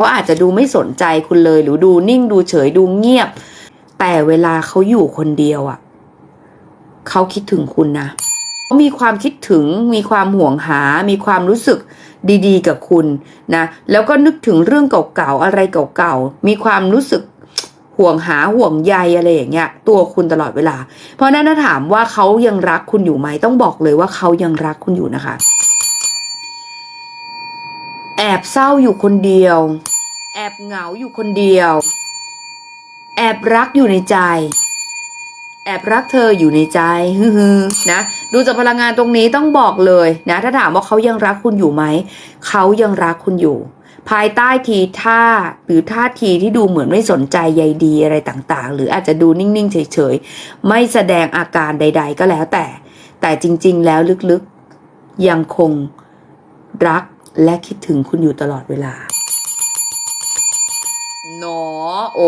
เขาอาจจะดูไม่สนใจคุณเลย หรือดูนิ่งดูเฉยดูเงียบ แต่เวลาเขาอยู่คนเดียวอะ่ะเขาคิดถึงคุณนะเขามีความคิดถึงมีความห่วงหา มีความรู้สึกดีๆ กับคุณนะ แล้วก็นึกถึงเรื่องเก่าๆอะไรเก่าๆมีความรู้สึกห่วงหาห่วงใยอะไรอย่างเงี้ย ตัวคุณตลอดเวลา เพราะฉะนั้นถ้าถามว่าเขายังรักคุณอยู่ไหมต้องบอกเลยว่าเขายังรักคุณอยู่นะคะ แอบเศร้าอยู่คนเดียว แอบเหงาอยู่คนเดียว แอบรักอยู่ในใจ แอบรักเธออยู่ในใจฮึ่มๆนะ ดูจากพลังงานตรงนี้ต้องบอกเลยนะ ถ้าถามว่าเขายังรักคุณอยู่ไหม เขายังรักคุณอยู่ ภายใต้ทีท่าหรือท่าทีที่ดูเหมือนไม่สนใจใยดีอะไรต่างๆ หรืออาจจะดูนิ่งๆ เฉยๆ ไม่แสดงอาการใด ๆ ก็แล้วแต่ แต่จริง ๆ แล้วลึกๆ ยังคงรักและคิดถึงคุณอยู่ตลอดเวลา หนอโอ